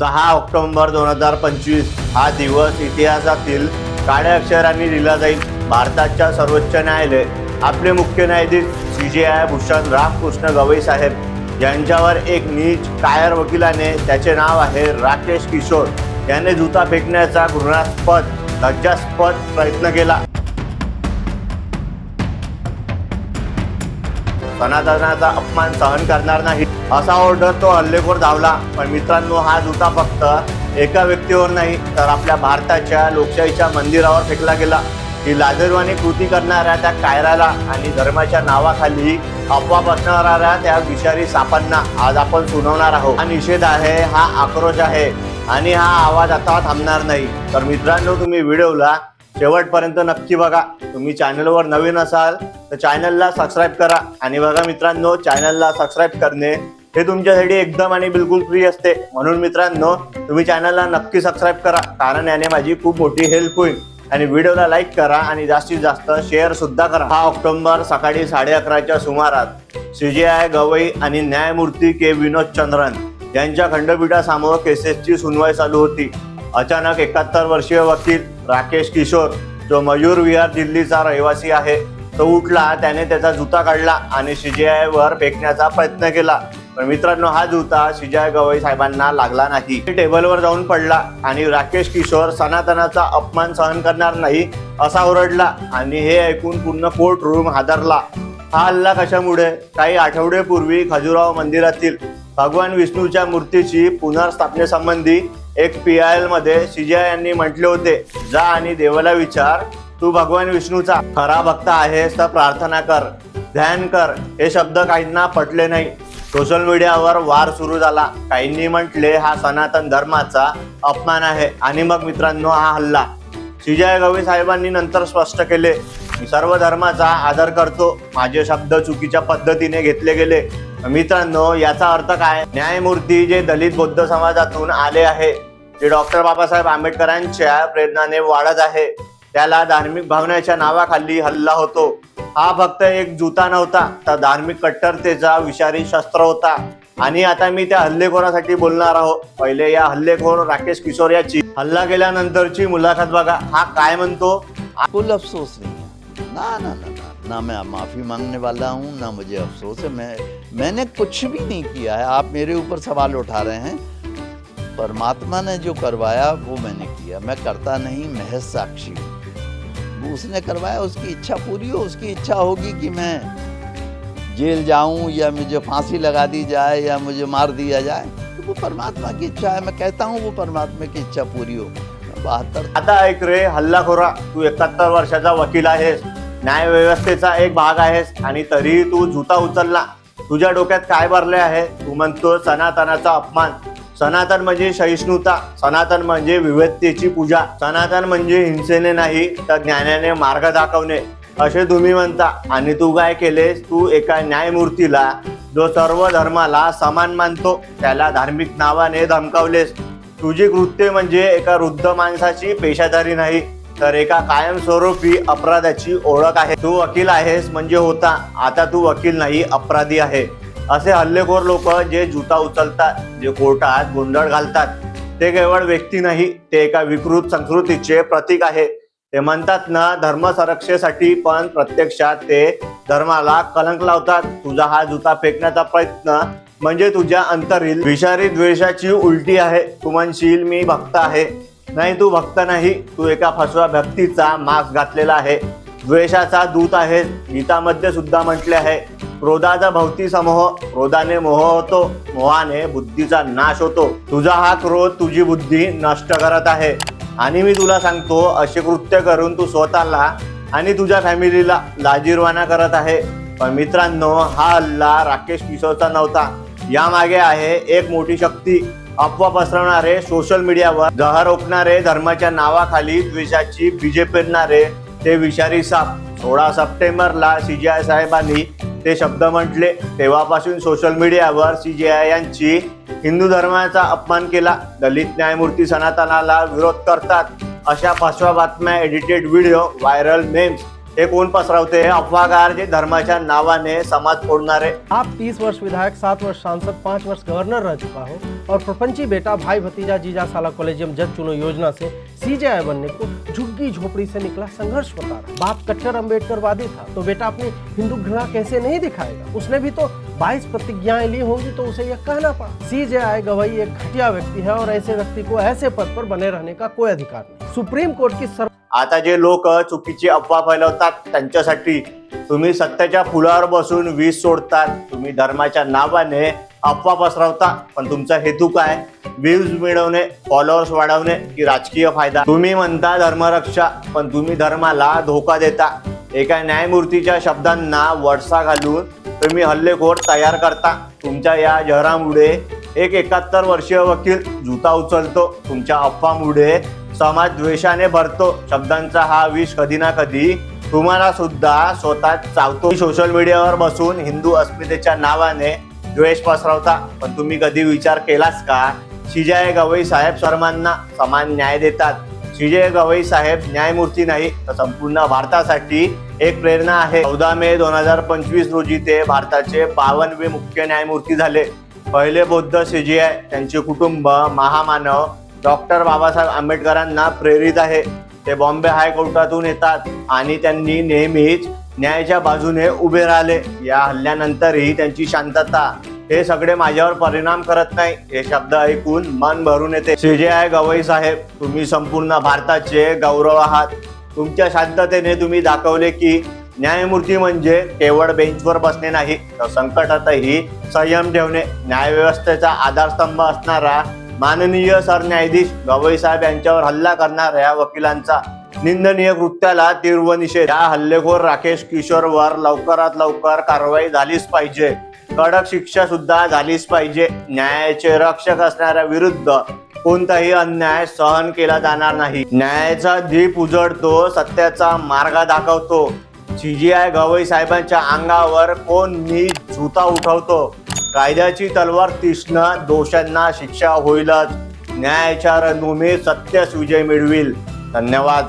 सहा ऑक्टोबर दोन हजार पंचवीस हा दिवस इतिहासातील काळ्या अक्षरांनी लिहिला जाईल. भारताच्या सर्वोच्च न्यायालय आपले मुख्य न्यायाधीश C J I Bhushan Ramakrishna Gavai साहेब यांच्यावर एक नीच कायर वकिलाने त्याचे नाव आहे राकेश किशोर. याने जुता फेकण्याचा घृणास्पद लज्जास्पद प्रयत्न केला. सनातनाचा अपमान सहन करणार नाही. असा ऑर्डर तो हल्लेखोर धावला. पण मित्रांनो हा जुता फक्त एका व्यक्तीवर नाही तर आपल्या भारताच्या लोकशाहीच्या मंदिरावर फेकला गेला. ही लाजरवाणी कृती करणाऱ्या त्या कायराला आणि धर्माच्या नावाखाली अफवा बसणाऱ्या त्या विषारी सापांना आज आपण सुनावणार आहोत. हा निषेध आहे हा आक्रोश आहे आणि हा आवाज आता थांबणार नाही. तर मित्रांनो तुम्ही व्हिडिओला शेवटपर्यंत नक्की बघा. तुम्ही चॅनलवर नवीन असाल तर चॅनलला सबस्क्राईब करा. आणि बघा मित्रांनो चॅनलला सबस्क्राईब करणे हे तुमच्यासाठी एकदम आणि बिलकुल फ्री असते. म्हणून मित्रांनो तुम्ही चॅनलला नक्की सबस्क्राईब करा. कारण याने माझी खूप मोठी हेल्प होईल. आणि व्हिडिओला लाईक करा आणि जास्तीत जास्त शेअर सुद्धा करा. हा ऑक्टोबर सकाळी साडे अकराच्या सुमारात सीजीआय गवई आणि न्यायमूर्ती के. विनोद चंद्रन यांच्या खंडपीठासमोर केसेसची सुनवाई चालू होती. अचानक एकाहत्तर वर्षीय वकील राकेश किशोर जो मयूर विहार दिल्लीचा रहिवासी आहे तो उठला त्याने त्याचा जुता काढला आणि सीजीआय वर फेकण्याचा प्रयत्न केला. पण मित्रांनो हा जुता शिजाय गवई साहेबांना लागला नाही. टेबलवर जाऊन पडला आणि राकेश किशोर सनातनाचा अपमान सहन करणार नाही असा ओरडला आणि हे ऐकून पूर्ण कोर्ट रूम हादरला. हा हल्ला कशामुळे? काही आठवड्यापूर्वी खजुराव मंदिरातील भगवान विष्णूच्या मूर्तीची पुनर्स्थापनेसंबंधी एक पी आय एलमध्ये सीजीआय यांनी म्हटले होते जा आणि देवाला विचार. तू भगवान विष्णूचा खरा भक्त आहेस तर प्रार्थना कर ध्यान कर. हे शब्द काहींना पटले नाही. सोशल मीडियावर वार सुरू झाला. काहींनी म्हटले हा सनातन धर्माचा अपमान आहे. आणि मग मित्रांनो हा हल्ला. सीजय गवई साहेबांनी नंतर स्पष्ट केले मी सर्व धर्माचा आदर करतो. माझे शब्द चुकीच्या पद्धतीने घेतले गेले. मित्रांनो याचा अर्थ काय? न्यायमूर्ती जे दलित बौद्ध समाजातून आले आहे जे डॉक्टर बाबासाहेब आंबेडकरांच्या प्रेरणाने वाढत आहे. त्याला धार्मिक भावनेच्या नावाखाली हल्ला होतो. हा फक्त एक जुता नव्हता तर धार्मिक कट्टरतेचा विषारी शस्त्र होता. आणि आता मी त्या हल्लेखोरासाठी बोलणार आहोत. पहिले या हल्लेखोर राकेश किशोर याची. हल्ला केल्यानंतरची मुलाखत बघा. हा काय म्हणतो? अफसोस नाही. ना ना. ना मैं माफ़ी मांगने वाला हूँ, ना मुझे अफसोस है। मैं, मैंने कुछ भी नहीं किया है। आप मेरे ऊपर सवाल उठा रहे हैं। परमात्मा ने जो करवाया, वो मैंने किया। मैं करता नहीं, महज साक्षी हूँ। वो उसने करवाया, उसकी इच्छा पूरी हो, उसकी इच्छा होगी कि मैं जेल जाऊँ, या मुझे फांसी लगा दी जाए, या मुझे मार दिया जाए। तो वो परमात्मा की इच्छा है। मैं कहता हूँ, वो परमात्मा की इच्छा पूरी हो। बहत्तर आता ऐक रे, हल्लाखोरा, तू एकाहत्तर वर्षाचा वकील आहेस. न्याय व्यवस्थेचा एक भाग आहेस आणि तरीही तू जुता उचलला. तुझ्या डोक्यात काय भरले आहे? तू म्हणतो सनातनाचा अपमान. सनातन म्हणजे सहिष्णुता. सनातन म्हणजे विविधतेची पूजा. सनातन म्हणजे हिंसेने नाही तर ज्ञानाने मार्ग दाखवणे. असे तुम्ही म्हणता. आणि तू काय केलेस? तू एका न्यायमूर्तीला जो सर्व धर्माला समान मानतो त्याला धार्मिक नावाने धमकावलेस. तुझी कृत्य म्हणजे एका वृद्ध माणसाची पेशादारी नाही. तर एका कायमस्वरूपी अपराधाची ओळख आहे. तू वकील आहेस म्हणजे होता. आता तू वकील नाही अपराधी आहे. असे हल्लेखोर लोक जे जुता उचलतात जे कोर्टात गोंधळ घालतात ते केवळ व्यक्ती नाही ते एका विकृत संस्कृतीचे प्रतीक आहे. ते म्हणतात ना धर्म संरक्षेसाठी पण प्रत्यक्षात ते धर्माला कलंक लावतात. तुझा हा जुता फेकण्याचा प्रयत्न म्हणजे तुझ्या अंतरील विषारी द्वेषाची उलटी आहे. तू म्हणशील मी भक्त आहे. नाही तू भक्त नाही. तू एका फसव्या भक्तीचा मास्क घातलेला आहे. द्वेषाचा दूत आहे. गीतामध्ये सुद्धा म्हटले आहे क्रोधाचा भोवती समोह क्रोधाने मोह होतो. मोहाने बुद्धीचा नाश होतो. तुझा हा क्रोध तुझी बुद्धी नष्ट करत आहे. आणि मी तुला सांगतो असे कृत्य करून तू स्वतःला आणि तुझ्या फॅमिलीला लाजीरवाना करत आहे. पण मित्रांनो हा हल्ला राकेश किशोरचा नव्हता. यामागे आहे एक मोठी शक्ती. अफवा पसरवणारे सोशल मीडियावर जहर ओकणारे धर्माच्या नावाखाली द्वेषाची बीजे पेरणारे ते विषारी साप. सोळा सप्टेंबरला सीजीआय साहेबांनी ते शब्द म्हटले. तेव्हापासून सोशल मीडियावर सीजीआय यांची हिंदू धर्माचा अपमान केला. दलित न्यायमूर्ती सनातनाला विरोध करतात. अशा फसव्या बातम्या एडिटेड व्हिडिओ व्हायरल मेम्स हे कोण पसरवते अफवागार जे धर्माच्या नावाने समाज फोडणारे. आप 30 वर्ष विधायक, सात वर्ष सांसद, पाँच वर्ष गवर्नर रह चुका हो और प्रपंची बेटा भाई भतीजा जीजा साला कॉलेजियम जज चुनो योजना से सीजेआई बनने को झुग्गी झोपड़ी से निकला संघर्ष बता रहा। बाप कट्टर अम्बेडकरवादी था तो बेटा अपनी हिंदू घृणा कैसे नहीं दिखाएगा? उसने भी तो 22 प्रतिज्ञाएँ ली होंगी तो उसे यह कहना पड़ा। सीजेआई गवाही एक घटिया व्यक्ति है और ऐसे व्यक्ति को ऐसे पद पर बने रहने का कोई अधिकार नहीं। सुप्रीम कोर्ट की सर्व आता जे लोक चुकीची अफवा फैलवतात त्यांच्यासाठी तुम्ही सत्याच्या फुलावर बसून वीज सोडतात. तुम्ही धर्माच्या नावाने अफवा पसरवता. पण तुमचा हेतू काय? व्ह्यूज मिळवणे फॉलोअर्स वाढवणे की राजकीय फायदा? तुम्ही म्हणता धर्मरक्षा पण तुम्ही धर्माला धोका देता. एका न्यायमूर्तीच्या शब्दांना वडसा घालून तुम्ही हल्लेखोर तयार करता. तुमच्या या जहरामुळे एक एकाहत्तर वर्षीय वकील जुता उचलतो. तुमच्या अफवामुळे समाज द्वेषाने भरतो. शब्दांचा हा विष कधी ना कधी तुम्हाला सुद्धा स्वतः चावतो. सोशल मीडियावर बसून हिंदू अस्मितेच्या नावाने द्वेष पसरवता. पण तुम्ही कधी विचार केलास का? शिजय गवई साहेब सर्वांना समान न्याय देतात. शिजय गवई साहेब न्यायमूर्ती नाही तर संपूर्ण भारतासाठी एक प्रेरणा आहे. चौदा मे दोन हजार पंचवीस रोजी ते भारताचे बावनवे मुख्य न्यायमूर्ती झाले. पहिले बौद्ध सीजीआय त्यांचे कुटुंब महामानव डॉक्टर बाबासाहेब आंबेडकरांना प्रेरित आहे. ते बॉम्बे हायकोर्टातून येतात आणि त्यांनी नेहमीच न्यायाच्या बाजूने उभे राहिले. या हल्ल्यानंतरही त्यांची शांतता हे सगळे माझ्यावर परिणाम करत नाही हे शब्द ऐकून मन भरून येते. सीजेआय गवई साहेब तुम्ही संपूर्ण भारताचे गौरव आहात. तुमच्या शांततेने तुम्ही दाखवले की न्यायमूर्ती म्हणजे केवळ बेंचवर बसणे नाही तर संकटातही संयम ठेवणे. न्यायव्यवस्थेचा आधारस्तंभ असणारा माननीय सरन्यायाधीश गवई साहेब यांच्यावर हल्ला करणाऱ्या वकिलांचा. निंदनीय कृत्याला तीव्र निषेध या हल्लेखोर राकेश किशोरवर लवकरात लवकर कारवाई झालीच पाहिजे. कडक शिक्षा सुद्धा झालीच पाहिजे. न्यायाचे रक्षक असणाऱ्या विरुद्ध कोणताही अन्याय सहन केला जाणार नाही. न्यायाचा दीप उजळतो सत्याचा मार्ग दाखवतो. सीजीआय गवई साहेबांच्या अंगावर कोण मी झुता उठवतो? कायद्याची तलवार तीक्ष्ण दोषांना शिक्षा होईलच. न्यायाच्या रणभूमीत सत्यच विजय मिळविल. धन्यवाद.